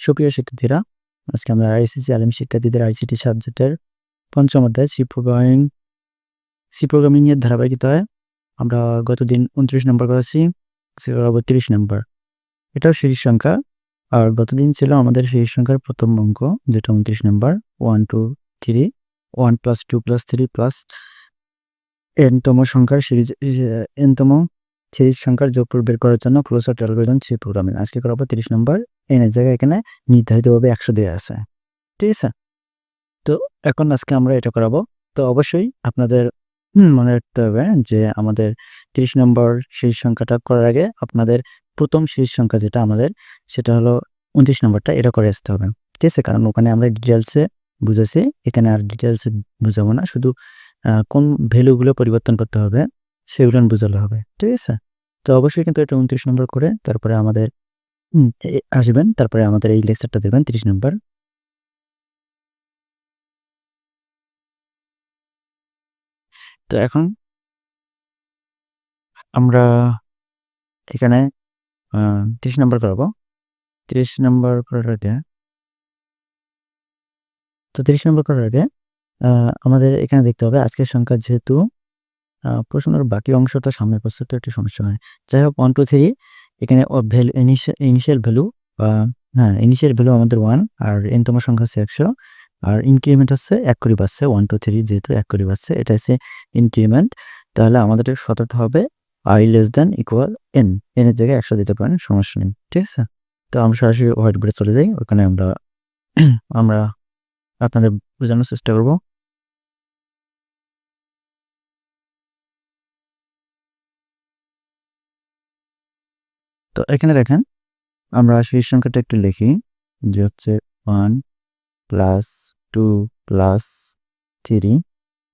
সুপ্রিয় শিক্ষার্থীরা, আজকে আমরা আইসিসি আলিম শিক্ষার্থীদের আইসিটি সাবজেক্টের পঞ্চম অধ্যায় সি প্রোগ্রামিং সি প্রোগ্রামিং এর ধারাবাহিকতায় আমরা গতদিন উনত্রিশ নম্বর করেছি তিরিশ নম্বর। এটাও সিরিজ সংখ্যা, আর গতদিন ছিল আমাদের সিরিজ সংখ্যার প্রথম অঙ্ক, যেটা উনত্রিশ নম্বর one two three one plus two plus three plus এনতম সংখ্যার সিরিজ এনতম সিরিজ সংখ্যার যোগফল বের করার জন্য ক্লোজার অ্যালগরিদম সি প্রোগ্রামিং আজকে করাবো তিরিশ নম্বর। এনের জায়গায় এখানে নির্ধারিতভাবে একশো দেওয়া আছে। ঠিক আছে? তো এখন আজকে আমরা এটা করাবো। তো অবশ্যই আপনাদের মনে রাখতে হবে যে আমাদের তিরিশ নম্বর সেই সংখ্যাটা করার আগে আপনাদের প্রথম শেষ সংখ্যা যেটা আমাদের, সেটা হলো উনত্রিশ নম্বরটা। এটা করে আসতে হবে। ঠিক আছে? কারণ ওখানে আমরা ডিটেলসে বুঝেছি। এখানে আর ডিটেলসে বুঝাবো না। শুধু কোন ভ্যালুগুলো পরিবর্তন করতে হবে। সেগুলো বুঝালে হবে, ঠিক আছে? তো অবশ্যই কিন্তু এটা উনত্রিশ নম্বর করে তারপরে আমাদের আসবেন, তারপরে আমাদের এই লেকচারটা দেবেন তিরিশ নম্বর। তো এখন আমরা এখানে তিরিশ নম্বর করাবো। তিরিশ নম্বর করার আগে, তো তিরিশ নম্বর করার আগে আমাদের এখানে দেখতে হবে আজকের সংখ্যা যেহেতু প্রশ্নের বাকি অংশটা সামনে পড়ছে তো একটু সমস্যা হয়। যাই হোক ওয়ান টু থ্রি এখানে ভ্যালু ইনিশিয়াল ভ্যালু বা হ্যাঁ ইনিশিয়াল ভ্যালু আমাদের ওয়ান আর এনতম সংখ্যা হচ্ছে একশো, আর ইনক্রিমেন্ট হচ্ছে এক করে বাড়ছে ওয়ান টু থ্রি যেহেতু এক করে বাড়ছে, এটা হচ্ছে ইনক্রিমেন্ট তাহলে আমাদের সততা হবে I less than equal N এনের জায়গায় একশো দিতে পারেন, সমস্যা নেই, ঠিক আছে? তো আমরা সরাসরি হোয়াইট বোর্ডে চলে যাই, ওখানে আমরা আমরা আপনাদের বোঝানোর চেষ্টা করব। তো এখানে দেখেন, আমরা সেই সংখ্যাটা একটু লিখি যে হচ্ছে one plus two plus three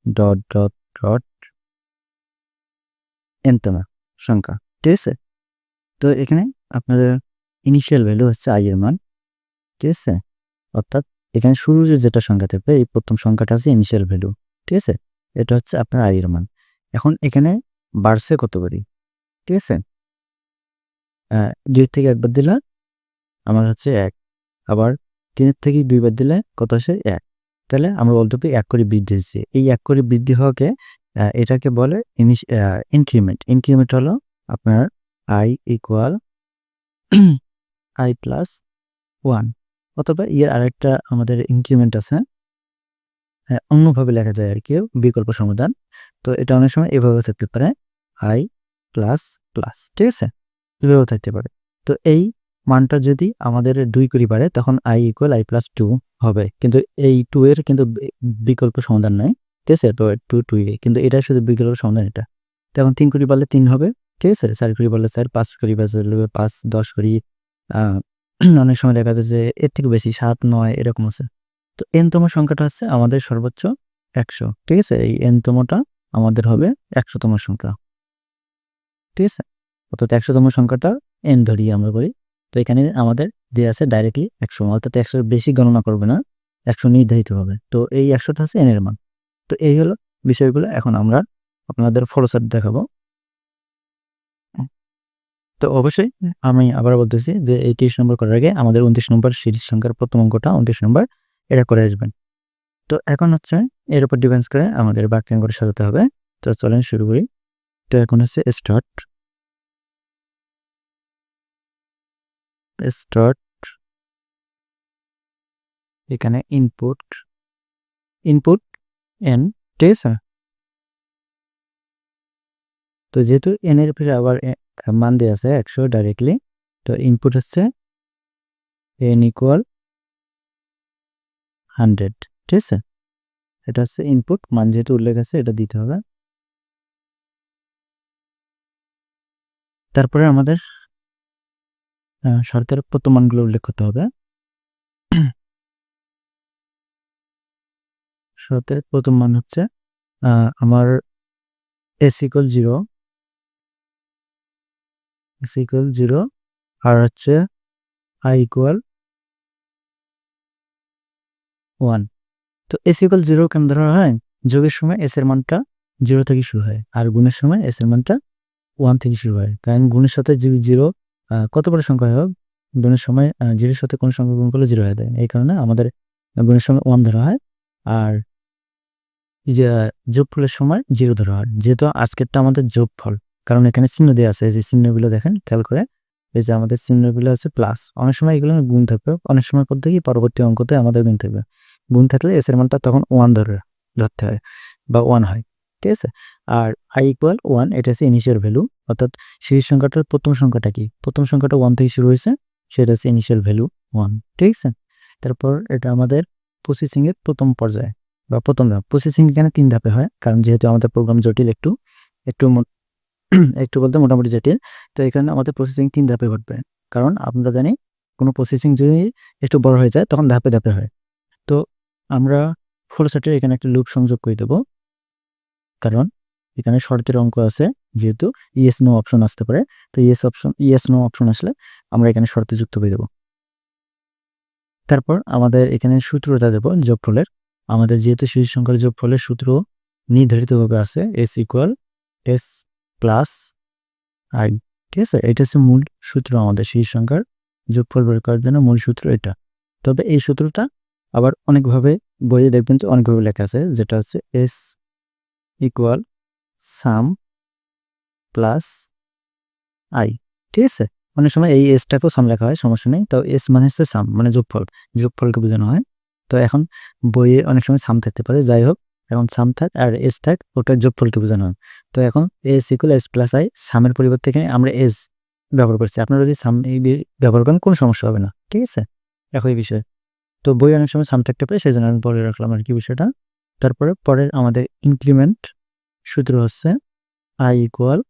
dot dot dot এনতম সংখ্যা, ঠিক আছে? তো এখানে আপনাদের ইনিশিয়াল ভ্যালু হচ্ছে আই এর মান, ঠিক আছে? অর্থাৎ এখানে শুরুর যেটা সংখ্যা থাকবে, এই প্রথম সংখ্যাটা আছে ইনিশিয়াল ভ্যালু ঠিক আছে? এটা হচ্ছে আপনার আই এর মান। এখন এখানে বাড়ছে কত করি? ঠিক আছে? দুই থেকে একবার দিলে আমার হচ্ছে এক। আবার তিনের থেকে দুইবার দিলে কত আসে? এক। তাহলে আমরা বলতে পারি এক করে বৃদ্ধি হচ্ছে এই এক করে বৃদ্ধি হওয়াকে এটাকে বলে ইনক্রিমেন্ট ইনক্রিমেন্ট হলো আপনার I equal I plus one অথবা ইয়ের আরেকটা আমাদের ইনক্রিমেন্ট আছে হ্যাঁ অন্যভাবে লেখা যায় আর কি, বিকল্প সমাধান। তো এটা অনেক সময় এভাবে থাকতে পারে আই প্লাস প্লাস ঠিক আছে? এভাবেও থাকতে পারে। তো এই মানটা যদি আমাদের দুই করি পারে, তখন I equal I plus two হবে। কিন্তু এই টু এর কিন্তু বিকল্প সমাধান নাই। ঠিক আছে? Two two A. কিন্তু এটা শুধু বিকল্প সমাধান এটা। তখন তিন করি পারলে তিন হবে। ঠিক আছে? চার করি পারলে চার, পাঁচ করি পারলে পাঁচ, দশ করি অনেক সময় দেখা যায় যে এর থেকে বেশি সাত, নয় এরকম আছে। তো এনতম সংখ্যাটা হচ্ছে আমাদের সর্বোচ্চ একশো। ঠিক আছে? এই এনতমটা আমাদের হবে একশোতম সংখ্যা। ঠিক আছে? অর্থাৎ একশোতম সংখ্যাটা এন ধরি আমরা বলি তো এখানে আমাদের দেওয়া আছে ডাইরেক্টলি একশো, অর্থাৎ একশো বেশি গণনা করবে না, একশো নির্ধারিত হবে। তো এই একশোটা আছে এনের মান। তো এই হলো বিষয়গুলো, এখন আমরা আপনাদের ফলোসার দেখাবো। তো অবশ্যই আমি আবার বলতেছি যে এই তিরিশ নম্বর করার আগে আমাদের উনত্রিশ নম্বর সিরিজ সংখ্যার প্রথম অঙ্কটা উনত্রিশ নম্বর এটা করে আসবেন। তো এখন হচ্ছে এর উপর ডিপেন্স করে আমাদের বাক্যাঙ্কটা সাজাতে হবে। তো চলেন শুরু করি। তো এখন হচ্ছে স্টার্ট স্টার্ট এখানে ইনপুট ইনপুট এন ঠিক আছে তো যেহেতু এন এর উপরে আবার মান দেওয়া আছে একশো ডাইরেক্টলি তো ইনপুট হচ্ছে এন ইকুয়াল হান্ড্রেড ঠিক আছে? এটা হচ্ছে ইনপুট মান যেহেতু উল্লেখ আছে, এটা দিতে হবে। তারপরে আমাদের শর্তের প্রথম মানগুলো উল্লেখ করতে হবে। শর্তের প্রথম মান হচ্ছে আমার S equal zero S equal zero আর হচ্ছে আই ইকুয়াল ওয়ান তো এস ইকুয়াল জিরো কেন ধরা হয়? যোগের সময় এস এর মানটা জিরো থেকে শুরু হয়, আর গুণের সময় এস এর মানটা ওয়ান থেকে শুরু হয়। কারণ গুণের সাথে জিরো কত বড় সংখ্যা হোক গুণের সময় জিরোর সাথে কোনো সংখ্যা গুণ করলে জিরো হয়ে যায়। এই কারণে আমাদের গুণের সময় ওয়ান ধরা হয় আর যোগফলের সময় জিরো ধরা হয়। যেহেতু আজকেরটা আমাদের যোগফল, কারণ এখানে চিহ্ন দেওয়া আছে যে চিহ্নগুলো দেখেন, খেয়াল করে। এই যে আমাদের চিহ্নগুলো আছে প্লাস অনেক সময় এগুলো গুণ থাকবে, অনেক সময় করতে কি পরবর্তী অঙ্কতে আমাদের গুণ থাকবে। গুণ থাকলে এস এর মানটা তখন ওয়ান ধরে ধরতে হয় বা ওয়ান হয়। ঠিক আছে? আর আই ইকুয়াল ওয়ান এটা হচ্ছে ইনিশিয়াল ভ্যালু অর্থাৎ সিরিজ সংখ্যাটার প্রথম সংখ্যাটা কি? প্রথম সংখ্যাটা ওয়ান থেকে শুরু হয়েছে, সেটা হচ্ছে ইনিশিয়াল ভ্যালু ওয়ান ঠিক আছে? তারপর এটা আমাদের প্রসেসিংয়ের প্রথম পর্যায়ে, বা প্রথম ধাপ। প্রসেসিং এখানে তিন ধাপে হয়, কারণ যেহেতু আমাদের প্রোগ্রাম জটিল একটু একটু একটু বলতে মোটামুটি জটিল, তো এখানে আমাদের প্রসেসিং তিন ধাপে ঘটবে। কারণ আমরা জানি, কোনো প্রসেসিং যদি একটু বড় হয়ে যায়, তখন ধাপে ধাপে হয়। তো আমরা ফুল সেটের এখানে একটা লুপ সংযোগ করে দেবো। কারণ এখানে শর্তের অঙ্ক আছে, যেহেতু ইএস নো অপশন আসতে পারে। তো yes option yes no option আসলে আমরা এখানে শর্তে যুক্ত করে দেবো। তারপর আমাদের এখানে সূত্রটা দেবো যোগফলের। আমাদের যেহেতু শিশু সংখ্যার যোগফলের সূত্র নির্ধারিতভাবে আছে S equal S plus I ঠিক আছে এটা হচ্ছে মূল সূত্র আমাদের শিশু সংখ্যার যোগফল বের করার জন্য মূল সূত্র এটা। তবে এই সূত্রটা আবার অনেকভাবে বইয়ে দেখবেন যে অনেকভাবে লেখা আছে, যেটা হচ্ছে S equal sum plus I ঠিক আছে? অনেক সময় এই এসটাকেও সাম লেখা হয়, সমস্যা নেই। তো এস মানে হচ্ছে সাম মানে যোগফল। যোগফলকে বোঝানো হয়। তো এখন বইয়ে অনেক সময় সাম থাকতে পারে। যাই হোক, এখন সাম থাক আর এস থাক, ওটা যোগফলকে বোঝানো হয়। তো এখন S equal S plus I সামের পরিবর্তে এখানে আমরা এস ব্যবহার করছি। আপনারা যদি সাম এই ব্যবহার করেন, কোনো সমস্যা হবে না। ঠিক আছে? একই বিষয়। তো বই অনেক সময় সাম থাকতে পারে সেই জন্য আমি পরে রাখলাম আর কি বিষয়টা। তারপরে পরের আমাদের ইনক্রিমেন্ট সূত্র হচ্ছে I equal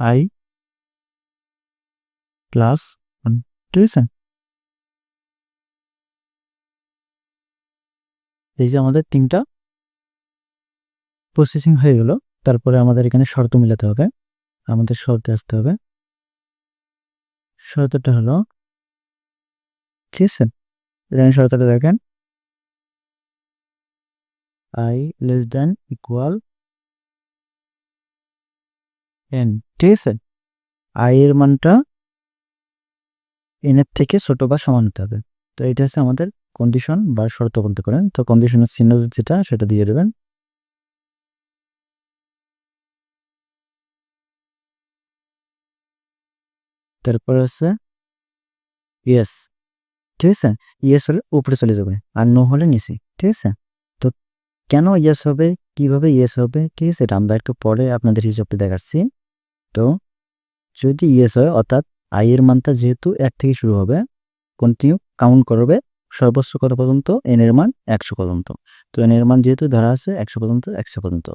I plus one ঠিক আছে? এই যে আমাদের তিনটা প্রসেসিং হয়ে গেল, তারপরে আমাদের এখানে শর্ত মিলাতে হবে। আমাদের শর্তে আসতে হবে। শর্তটা হলো, ঠিক আছে? এখানে শর্তটা দেখেন। I less than equal N ঠিক আছে? আই এর মানটা এনের থেকে ছোট বা সমান হতে হবে। তো এটা হচ্ছে আমাদের কন্ডিশন বা শর্ত বলতে করেন তো কন্ডিশনের চিহ্ন যেটা, সেটা দিয়ে দেবেন। তারপর হচ্ছে ইয়েস ঠিক আছে? ইয়েস হলে উপরে চলে যাবে, আর নো হলে নিচে। ঠিক আছে? কেন ইয়েস হবে? কীভাবে ইয়েস হবে? ঠিক আছে, এটা আমরা একটু পরে আপনাদের হিসাবটা দেখাচ্ছি। তো, যদি ইয়েস হয়, অর্থাৎ আই এর মানটা যেহেতু এক থেকে শুরু হবে কন্টিনিউ কাউন্ট করবে, সর্বোচ্চ কত পর্যন্ত? এন এর মান একশো পর্যন্ত। তো এন এর মান যেহেতু ধরা আছে, একশো পর্যন্ত একশো পর্যন্ত।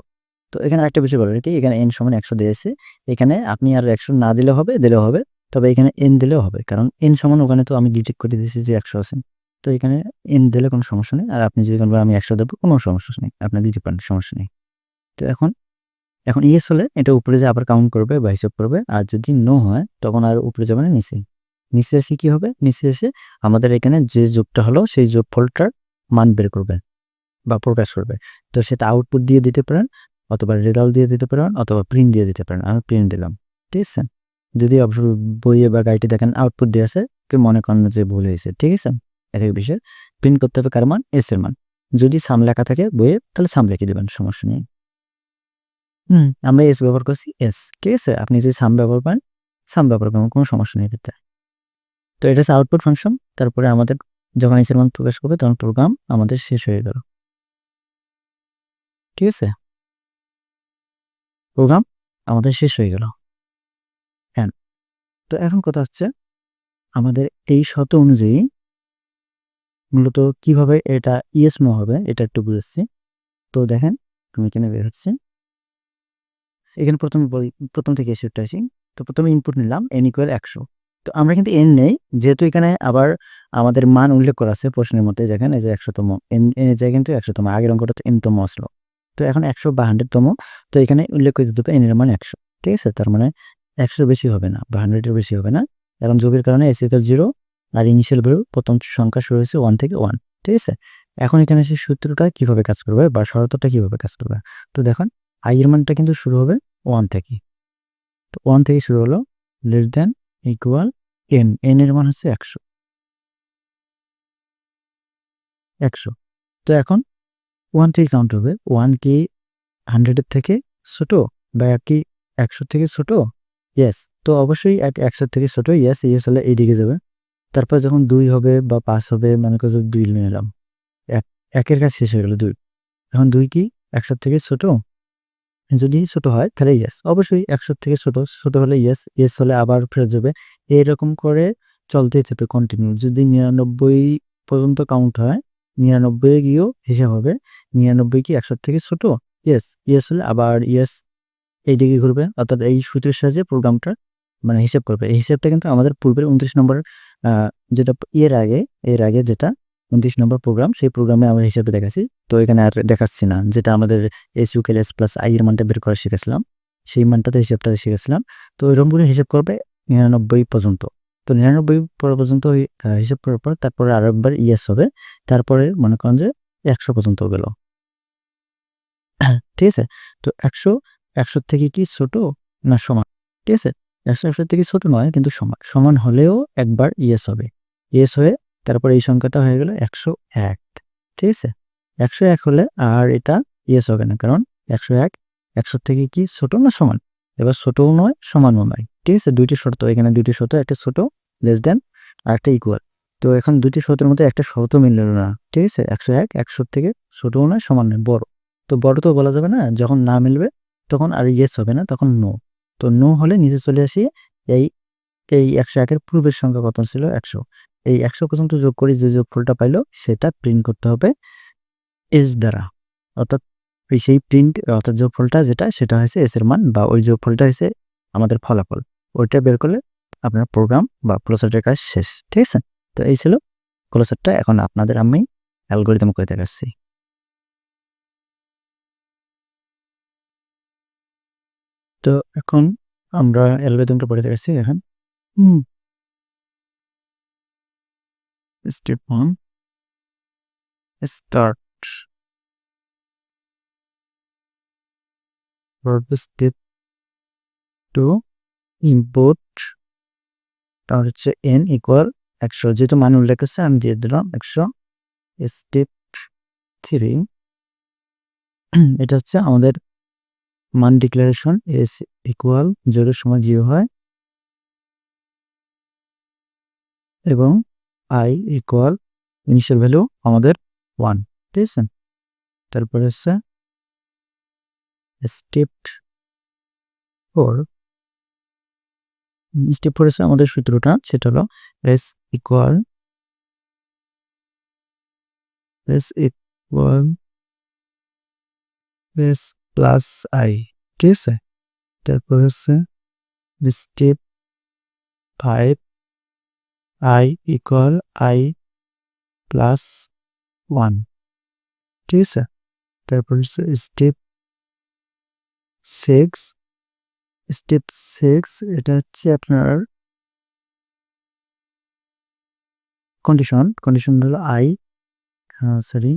তো এখানে একটা বিষয় বলো কি এখানে এন সমান একশো দিয়েছে। এখানে আপনি আর একশো না দিলে হবে দিলেও হবে, তবে এখানে এন দিলেও হবে, কারণ এন সমান ওখানে তো আমি ডিটেক্ট করে দিয়েছি যে একশো আছে। তো এখানে এন দিলে কোনো সমস্যা নেই। আর আপনি যদি আমি একশো দেবো, কোনো সমস্যা নেই। আপনি দিতে পারেন সমস্যা নেই। তো এখন এখন ইয়েস হলে এটা উপরে যে আবার কাউন্ট করবে বা হিসাব করবে, আর যদি নো হয়, তখন আর উপরে যাবে না, নিচে। নিচে এসে কী হবে? নিচে এসে আমাদের এখানে যে যোগটা হলো, সেই যোগ যোগফলটার মান বের করবে বা প্রকাশ করবে। তো সেটা আউটপুট দিয়ে দিতে পারেন, অথবা রেজাল্ট দিয়ে দিতে পারেন, অথবা প্রিন্ট দিয়ে দিতে পারেন। আমি প্রিন্ট দিলাম। ঠিক আছে? যদি অবশ্য বইয়ে বা গাড়িটি দেখেন আউটপুট দিয়ে আছে, কেউ মনে করেন যে ভুল হয়েছে। ঠিক আছে? এক বিষয় প্রিন্ট করতে হবে কার মান? এস এর মান। যদি সাম লেখা থাকে বইয়ে, তাহলে সাম লিখে দেবেন, সমস্যা নেই। হুম, আমরা এস ব্যবহার করছি এস ঠিক আছে? আপনি যদি সাম ব্যবহার করেন সাম ব্যবহার করেন কোনো সমস্যা নেই এটাতে তো এটা হচ্ছে আউটপুট ফাংশন তারপরে আমাদের যখন এসের মান প্রবেশ করবে, তখন প্রোগ্রাম আমাদের শেষ হয়ে গেল। ঠিক আছে? প্রোগ্রাম আমাদের শেষ হয়ে গেল। হ্যাঁ তো এখন কথা হচ্ছে, আমাদের এই শত অনুযায়ী মূলত কীভাবে এটা ইয়েস নো হবে, এটা একটু বুঝেছি তো দেখেন তুমি এখানে বের হচ্ছে। এখানে প্রথমে প্রথম থেকে এসে আসি। তো প্রথমে ইনপুট নিলাম এন ইকুয়াল একশো। তো আমরা কিন্তু এন নেই, যেহেতু এখানে আবার আমাদের মান উল্লেখ করা আছে প্রশ্নের মধ্যে। দেখেন, এই যে একশোতম এন এনের জায়গায় কিন্তু একশোতম, আগের অঙ্কটা তো এনতম আসলো। তো এখন একশো বা হান্ড্রেডতম, তো এখানে উল্লেখ করে দিতে হবে এনের মান একশো। ঠিক আছে? তার মানে একশো বেশি হবে না, বা হান্ড্রেডের বেশি হবে না। এখন যোগের কারণে এস ইকুয়াল জিরো আর ইনিশিয়াল ভ্যালু প্রথম সংখ্যা শুরু হয়েছে ওয়ান থেকে ওয়ান ঠিক আছে? এখন এখানে সেই সূত্রটা কীভাবে কাজ করবে বা শর্তটা কীভাবে কাজ করবে? তো দেখুন আই এর মানটা কিন্তু শুরু হবে ওয়ান থেকে। তো ওয়ান থেকে শুরু হলো less than equal N N এর মান হচ্ছে একশো। একশো। তো এখন ওয়ান থেকে কাউন্ট হবে। ওয়ান কি হান্ড্রেডের থেকে ছোট বা কি একশো থেকে ছোট? ইয়েস তো অবশ্যই এক একশো থেকে ছোট ইয়েস ইয়েস হলে এইদিকে যাবে। তারপর যখন দুই হবে বা পাঁচ হবে, মনে করো দুই নিলাম এক, একের কাজ শেষ হয়ে গেল দুই। এখন দুই কি? একশোর থেকে ছোট? যদি ছোট হয়, তাহলে ইয়েস অবশ্যই একশো থেকে ছোট ছোট হলে ইয়েস ইয়েস হলে আবার ফেরত যাবে। এইরকম করে চলতেই থাকবে কন্টিনিউ যদি নিরানব্বই পর্যন্ত কাউন্ট হয়, নিরানব্বই গিয়েও হিসাব হবে, নিরানব্বই কি একশো থেকে ছোট? ইয়েস ইয়েস হলে আবার ইয়েস এই দিকে ঘুরবে। অর্থাৎ এই সূত্রের সাহায্যে প্রোগ্রামটা মানে হিসাব করবে। এই হিসাবটা কিন্তু আমাদের পূর্বের উনত্রিশ নম্বর যেটা এর আগে এর আগে যেটা উনত্রিশ নম্বর প্রোগ্রাম সেই প্রোগ্রামে আমরা হিসাবে দেখাচ্ছি। তো এখানে আর দেখাচ্ছি না, যেটা আমাদের S equal S plus I এর মানটা বের করা শিখেছিলাম। সেই মানটাতে হিসাবটা শিখেছিলাম। তো ওইরকম করে হিসাব করবে নিরানব্বই পর্যন্ত। তো নিরানব্বই পর্যন্ত হিসাব করার পর তারপরে আরও একবার ইয়েস হবে। তারপরে মনে করেন যে একশো পর্যন্ত গেল। ঠিক আছে? তো একশো একশো থেকে কি ছোট না সমান? ঠিক আছে? একশো একশো থেকে ছোট নয়, কিন্তু সমান সমান হলেও একবার ইয়েস হবে। ইয়েস হয়ে তারপর এই সংখ্যাটা হয়ে গেল একশো এক, ঠিক আছে? একশো এক হলে আর এটা ইয়েস হবে না, কারণ একশো এক একশো থেকে কি ছোট না সমান? এবার ছোটও নয়, সমানও নয়, ঠিক আছে? দুইটি শর্ত, এখানে দুইটি শর্ত, একটা ছোট লেস দেন আর একটা ইকুয়াল তো এখন দুইটি শর্তের মধ্যে একটা শর্ত মিলল না, ঠিক আছে? একশো এক একশো থেকে ছোটও নয়, সমান নয়, বড়। তো বড় তো বলা যাবে না, যখন না মিলবে, তখন আর ইয়েস হবে না, তখন নো তো নো হলে নিচে চলে আসি, এই এই একশো একের পূর্বের সংখ্যা কত ছিল? একশো। এই একশো পর্যন্ত যোগ করে যে যোগফলটা পাইলো, সেটা প্রিন্ট করতে হবে এস দ্বারা। অর্থাৎ সেই প্রিন্ট অর্থাৎ যোগফলটা যেটা, সেটা হয়েছে এস এর মান বা ওই যোগফলটা হয়েছে আমাদের ফলাফল। ওইটা বের করলে আপনার প্রোগ্রাম বা প্রসেসের কাজ শেষ, ঠিক আছে? তো এই ছিল। ক্লোসারটা এখন আপনাদের আমি অ্যালগোরিদম করে দেখাচ্ছি। তো এখন আমরা অ্যালগোরিদমটা পড়ে দেখেছি এখন হুম। 1 Start For the step 2 Import তার হচ্ছে এন ইকুয়াল একশো। যেহেতু মান উল্লেখ আছে, আমি দিয়ে দিলাম একশো। Step three. এটা হচ্ছে আমাদের মান ডিক্লারেশন এস ইকুয়াল জিরোর সময় জিরো হয় এবং আই ইকুয়াল ইনিশিয়াল ভ্যালু আমাদের ওয়ান ঠিক আছে? তারপরে হচ্ছে স্টেপ ফোর স্টেপ ফোর হচ্ছে আমাদের সূত্রটা, সেটা হলো S equal S equal S plus I ঠিক আছে? তারপর হচ্ছে step five I equal I plus one ঠিক আছে? তারপর হচ্ছে স্টেপ সিক্স স্টেপ সিক্স এটা হচ্ছে আপনার কন্ডিশন কন্ডিশন হলো I sorry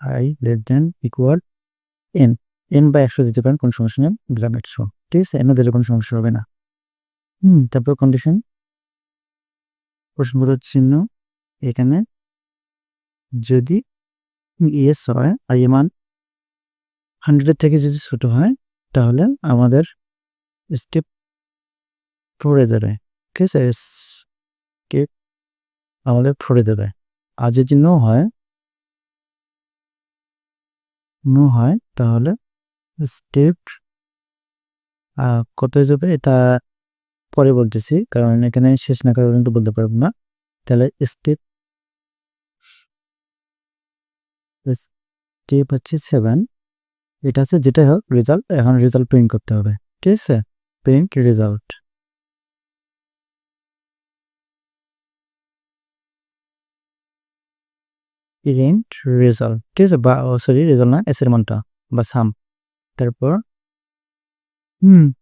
I less than equal N N বা একশো দিতে পারেন, কোনো সমস্যা নেই দিলাম একশো ঠিক আছে? এনে দিলে কোনো সমস্যা হবে না। হুম, তারপর কন্ডিশন প্রশ্নবোধক চিহ্ন এখানে। যদি ইয়েস হয়, আর মান হান্ড্রেডের থেকে যদি ছোট হয়, তাহলে আমাদের স্টেপ ফোরে দেবে ঠিক আছে? এস কে আমাদের ফোরে দেবে আর যদি নো হয় নো হয়, তাহলে স্টেপ কত যাবে? এটা পরে বলতেছি, কারণ এখানে শেষ না করে পর্যন্ত বলতে পারব না। তাহলে স্টেপ স্টেপ হচ্ছে সেভেন এটা হচ্ছে যেটাই হোক রেজাল্ট এখন রেজাল্ট প্রিন্ট করতে হবে, ঠিক আছে? প্রিন্ট রেজাল্ট প্রিন্ট রেজাল্ট ঠিক আছে? বা সরি রেজাল্ট না এসের মানটা, বা সাম তারপর? হুম।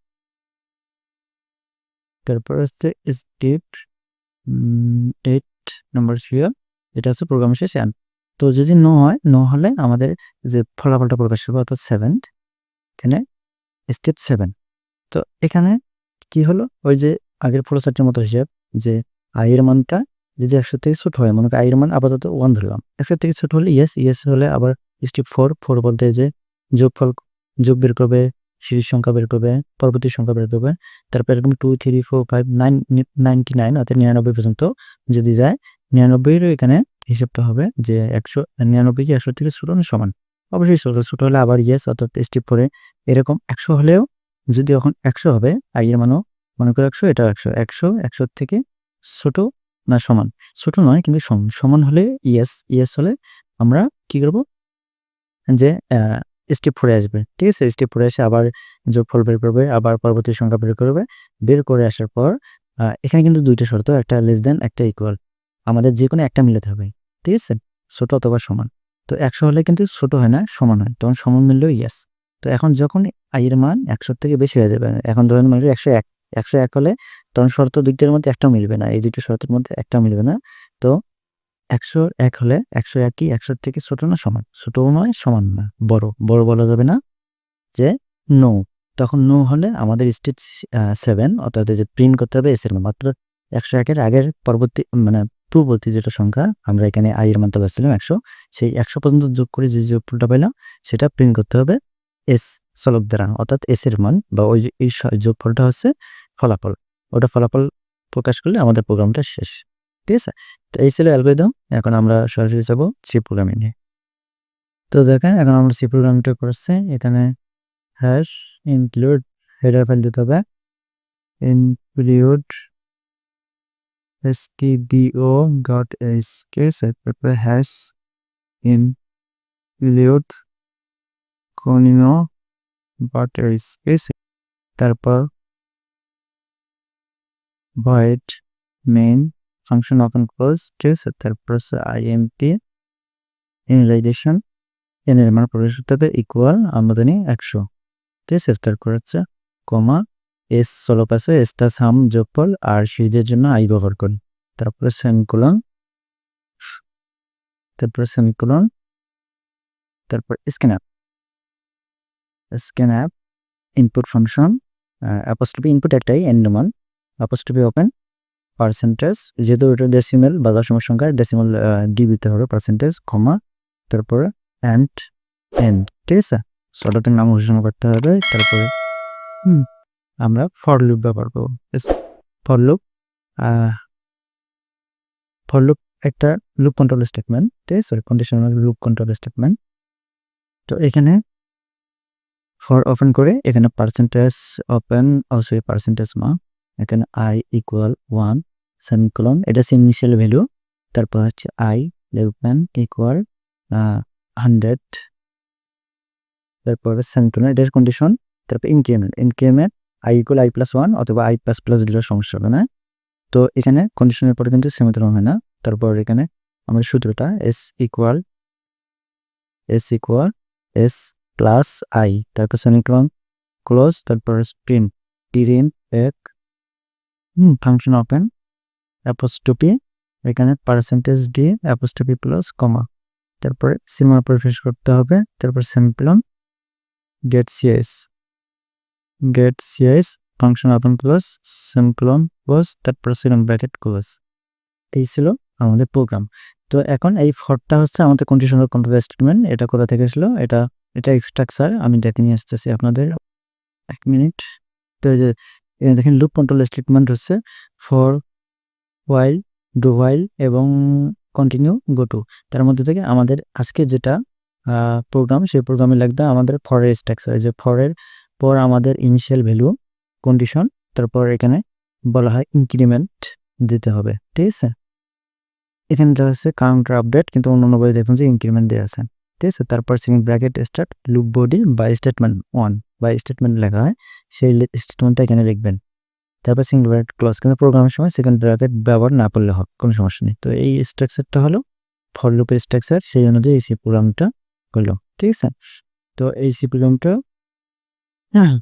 তারপর হচ্ছে স্টেট এইট নাম্বার শিয়ার এটা হচ্ছে প্রোগ্রাম শেষ। অ্যান তো যদি নো হয় নো হলে আমাদের যে ফলাফলটা প্রকাশ হবে অর্থাৎ সেভেন এখানে স্টেপ সেভেন তো এখানে কি হলো? ওই যে আগের ফ্লোচার্টের মতো হিসেব যে আই এর মানটা যদি একশো থেকে ছোট হয়, মনে করি আই এর মান আপাতত ওয়ান ধরলাম। একশো থেকে ছোট হলে ইয়েস ইয়েস হলে আবার স্টেপ ফোর ফোর বলতে যে যোগফল যোগ বের করবে, সিরিজ সংখ্যা বের করবে, পরবর্তী সংখ্যা বের করবে। তারপর এরকম two three four five nine ninety nine অর্থাৎ নিরানব্বই পর্যন্ত যদি যায়, নিরানব্বইয়েরও এখানে হিসেবটা হবে যে একশো, নিরানব্বই কি একশো থেকে ছোট না সমান? অবশ্যই ছোট ছোট হলে আবার ইয়েস অর্থাৎ স্টেপ ফোরে এরকম একশো হলেও যদি এখন একশো হবে আই এর মানও মনে করো একশো এটা একশো একশো একশো থেকে ছোট না সমান? ছোট নয়, কিন্তু সমান সমান হলে ইয়েস ইয়েস হলে আমরা কি করব? যে স্টেপ ফোরে আসবে, ঠিক আছে? স্টেপ ফোরে এসে আবার যোগফল বের করবে, আবার পরবর্তী সংখ্যা বের করবে। বের করে আসার পর এখানে কিন্তু দুইটা শর্ত, একটা লেস দেন একটা ইকুয়াল আমাদের যে কোনো একটা মিলাতে হবে, ঠিক আছে? ছোট অথবা সমান। তো একশো হলে কিন্তু ছোট হয় না, সমান হয়। তখন সমান মিললেও ইয়েস তো এখন যখন আই এর মান একশোর থেকে বেশি হয়ে যাবে, এখন ধরেন মানে একশো এক একশো এক হলে তখন শর্ত দুইটার মধ্যে একটাও মিলবে না। এই দুইটা শর্তের মধ্যে একটাও মিলবে না। একশো এক হলে একশো একই, একশোর থেকে ছোট না সমান? ছোটও নয়, সমান না বড়। বড় বলা যাবে না যে নো তখন নো হলে আমাদের স্টেজ সেভেন অর্থাৎ যে প্রিন্ট করতে হবে এসের মান। মাত্র একশো একের আগের পরবর্তী মানে পূর্ববর্তী যেটা সংখ্যা, আমরা এখানে আই এর পাচ্ছিলাম একশো, সেই একশো পর্যন্ত যোগ করে যে যোগফলটা পাইলাম, সেটা প্রিন্ট করতে হবে এস চলক দ্বারা, অর্থাৎ এস এর মান বা ওই এই যোগফলটা হচ্ছে ফলাফল। ওটা ফলাফল প্রকাশ করলে আমাদের প্রোগ্রামটা শেষ। ঠিক আছে? তো এই ছিল অ্যালগোরিদম। এখন আমরা সরাসরি যাব সি প্রোগ্রামিং এ তো দেখেন, এখন আমরা সি প্রোগ্রামটা করছি। এখানে হ্যাশ ইনক্লুড হেডার ফাইল দিতে হবে। ইনক্লুড stdio ডট কে তারপরে হ্যাশ ইনক্লুড কনিনো ডট কে তারপর void main function close ঠিক আছে তারপর হচ্ছে imp ইনিশিয়ালাইজেশন এর মান প্রবেশ করতে ইকুয়াল আমরা জানি একশো ঠিক আছে তারপর কমা এস চলক আছে এসটা সাম যোগফল আর সিরিজের জন্য আই ব্যবহার করি তারপরে সেমিকোলন তারপরে সেমিকোলন তারপর scanf scanf input function apostrophe input একটাই এন্ড মান অ্যাপোস্টপি ওপেন পার্সেন্টেজ যেহেতু এটা ডেসিমেল বা দশমিক সংখ্যার ডেসিমেল ডি দিতে হবে পার্সেন্টেজ কমা তারপরে অ্যান্ড এন্ড ঠিক আছে? শর্টটার নাম ঘোষণা করতে হবে, তারপরে, হুম, আমরা ফর লুপ ব্যবহার করব ফর লুপ ফর একটা লুপ কন্ট্রোল স্টেটমেন্ট ঠিক আছে? কন্ডিশনাল লুপ কন্ট্রোল স্টেটমেন্ট তো এখানে ফর ওপেন করে, এখানে পার্সেন্টেজ ওপেন অবশ্যই পার্সেন্টেজ মা এখানে আই ইকুয়াল ওয়ান সেমিকোলন এটা হচ্ছে ইনিশিয়াল ভ্যালু তারপর হচ্ছে I less than equal hundred তারপর সেমিকোলন এটার কন্ডিশন তারপর increment increment I equal I plus one অথবা আই প্লাস প্লাস দিলেও সমস্যা হবে না। তো এখানে কন্ডিশনের পরে কিন্তু সেমিকোলন হয় না। তারপর এখানে আমাদের সূত্রটা S equal S equal S plus I তারপর সেমিকোলন ক্লোজ তারপর স্প্রিন্ট টিরিন এক হুম ফাংশন ওপেন অ্যাপোস্টপি এখানে পার্সেন্টেজ দিয়ে অ্যাপোস্টপি প্লাস কমা তারপরে সীমা প্রবেশ করতে হবে, তারপর semicolon get CS get CS function open close semicolon close তারপর সিলন ব্র্যাকেট ক্লোজ এই ছিল আমাদের প্রোগ্রাম তো এখন এই ফরটা হচ্ছে আমাদের কন্ডিশনাল কন্ট্রোল স্টেটমেন্ট এটা কোথা থেকে আসলো এটা এটা স্ট্রাকচার আমি দেখে নিয়ে আসতেছি আপনাদের। এক মিনিট তো এখানে দেখেন লুপ কন্ট্রোল স্টেটমেন্ট হচ্ছে ফর ওয়াইল ডু ওয়াইল এবং কন্টিনিউ গো টু তার মধ্যে থেকে আমাদের আজকে যেটা প্রোগ্রাম সেই প্রোগ্রামে লাগবে আমাদের ফরের স্ট্রাকচার যে ফরের পর আমাদের ইনিশিয়াল ভ্যালু কন্ডিশন তারপর এখানে বলা হয় ইনক্রিমেন্ট দিতে হবে। ঠিক আছে? এখানে দেওয়া আছে কাউন্টার আপডেট কিন্তু অন্য অন্য বই দেখুন যে ইনক্রিমেন্ট দেওয়া আছে। ঠিক আছে? তারপর second bracket start loop body বা স্টেটমেন্ট ওয়ান বা স্টেটমেন্ট লেখা হয়, সেই স্টেটমেন্টটা এখানে লিখবেন। তারপর সিঙ্গল ব্র্যাকেট ক্লোজ কিন্তু প্রোগ্রামের সময় সেকেন্ড ব্র্যাকেট ব্যবহার না করলে হবে, কোনো সমস্যা নেই। তো এই স্ট্রাকচারটা হলো ফর লুপের স্ট্রাকচার সেই অনুযায়ী এই সি প্রোগ্রামটা করল ঠিক আছে? তো এই সি প্রোগ্রামটা হ্যাঁ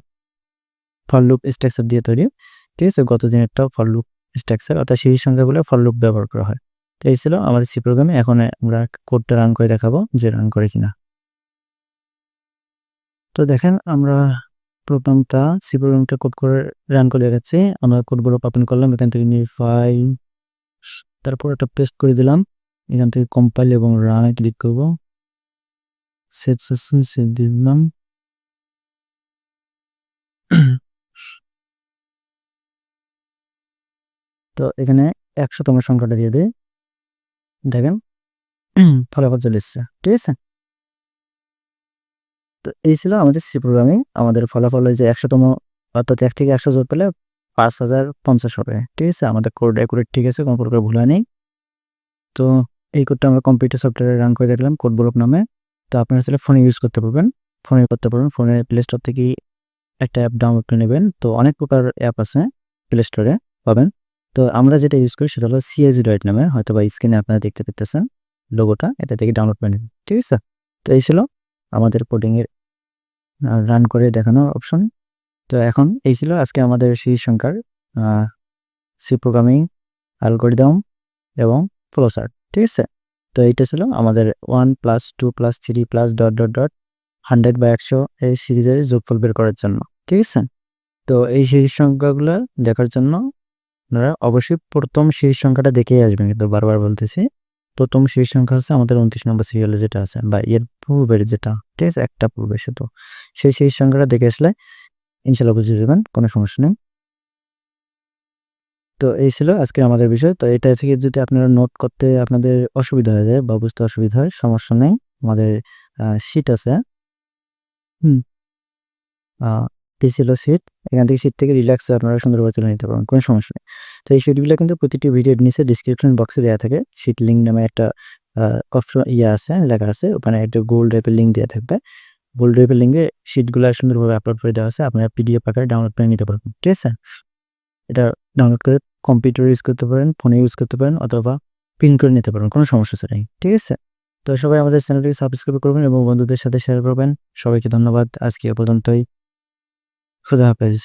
ফর লুপ স্ট্রাকচার দিয়ে তৈরি, ঠিক আছে? গত দিনেরটাও ফর লুপ স্ট্রাকচার অর্থাৎ সেই সংখ্যাগুলো ফর লুপ ব্যবহার করা হয়। তো এই ছিল আমাদের সি প্রোগ্রামে এখন আমরা কোডটা রান করে দেখাবো যে রান করে কিনা। তো দেখেন, আমরা প্রোগ্রামটা সি প্রোগ্রামটা কোড করে রান করে দেখাচ্ছি আমরা কোডগুলো ওপেন করলাম, এখান থেকে নিয়ে ফাইল তারপর একটা পেস্ট করে দিলাম। এখান থেকে কম্পাইল এবং রানে ক্লিক করব। দিলাম। তো এখানে একশোতম সংখ্যাটা দিয়ে দিই দেখেন, ফলাফল চলে এসছে। ঠিক আছে? তো এই ছিল আমাদের সি প্রোগ্রামিং। আমাদের ফলাফল হয়েছে একশোতম, অর্থাৎ এক থেকে একশো যোগ পেলে পাঁচ হাজার পঞ্চাশ হবে। ঠিক আছে? আমাদের কোড অ্যাকুরেট ঠিক আছে, কোনো প্রকার ভুলা নেই তো এই কোডটা আমরা কম্পিউটার সফটওয়্যারে রান করে দেখলাম কোড ব্লক নামে। তো আপনারা আসলে ফোনে ইউজ করতে পারবেন। ফোনে করতে পারবেন। ফোনে প্লে স্টোর থেকে একটা অ্যাপ ডাউনলোড করে নেবেন। তো অনেক প্রকার অ্যাপ আছে প্লে স্টোরে পাবেন। তো আমরা যেটা ইউজ করি সেটা হলো সিএস ডয়েট নামে। হয়তো বা স্ক্রিনে আপনারা দেখতে পেতেছেন লোগোটা এটা থেকে ডাউনলোড করে নেবেন। ঠিক আছে? তো এই ছিল আমাদের কোডিংয়ের রান করে দেখানোর অপশন তো এখন এই ছিল আজকে আমাদের সেই সংখ্যার সি প্রোগ্রামিং অ্যালগোরিদম এবং ফ্লোসার ঠিক আছে? তো এইটা ছিল আমাদের one plus two plus three plus dot dot dot hundred বা একশো এই সিরিজের যোগফল বের করার জন্য, ঠিক আছে? তো এই সিরিজ সংখ্যাগুলো দেখার জন্য আপনারা অবশ্যই প্রথম সিরিজ সংখ্যাটা দেখেই আসবেন, কিন্তু বারবার বলতেছি। প্রথম সিরিজ সংখ্যা হচ্ছে আমাদের উনত্রিশ নম্বর সিরিয়ালে যেটা আছে, বা এর পূর্বের যেটা, ঠিক আছে? একটা পূর্বে শুধু সেই সিরিজ সংখ্যাটা দেখে আসলে ইনশাল্লাহ বুঝে যাবেন, কোনো সমস্যা নেই। তো এই ছিল আজকে আমাদের বিষয়। তো এটা থেকে যদি আপনারা নোট করতে আপনাদের অসুবিধা হয়ে যায় বা বুঝতে অসুবিধা হয়, সমস্যা নেই। আমাদের শীট আছে। হুম। ছিল শীট এখান থেকে সিট থেকে রিল্যাক্স আপনারা সুন্দরভাবে তুলে নিতে পারবেন, কোনো সমস্যা নেই। তো এই শিটগুলো কিন্তু প্রতিটি ভিডিওর নিচে ডিসক্রিপশন বক্সে দেওয়া থাকে সিট লিঙ্ক নামে একটা অপশন ইয়ে আছে, লেখা আছে, ওখানে একটা গোল্ড টাইপের লিঙ্ক দেওয়া থাকবে। গোল্ড টাইপের লিঙ্কে শিটগুলো সুন্দরভাবে আপলোড করে দেওয়া আছে, আপনারা পিডিএফ আকারে ডাউনলোড করে নিতে পারবেন, ঠিক আছে? এটা ডাউনলোড করে কম্পিউটার ইউজ করতে পারেন ফোনে ইউজ করতে পারেন, অথবা প্রিন্ট করে নিতে পারেন কোনো সমস্যা নেই ঠিক আছে? তো সবাই আমাদের চ্যানেলটিকে সাবস্ক্রাইব করবেন এবং বন্ধুদের সাথে শেয়ার করবেন। সবাইকে ধন্যবাদ, আজকে পর্যন্তই। খুদা হাফেজ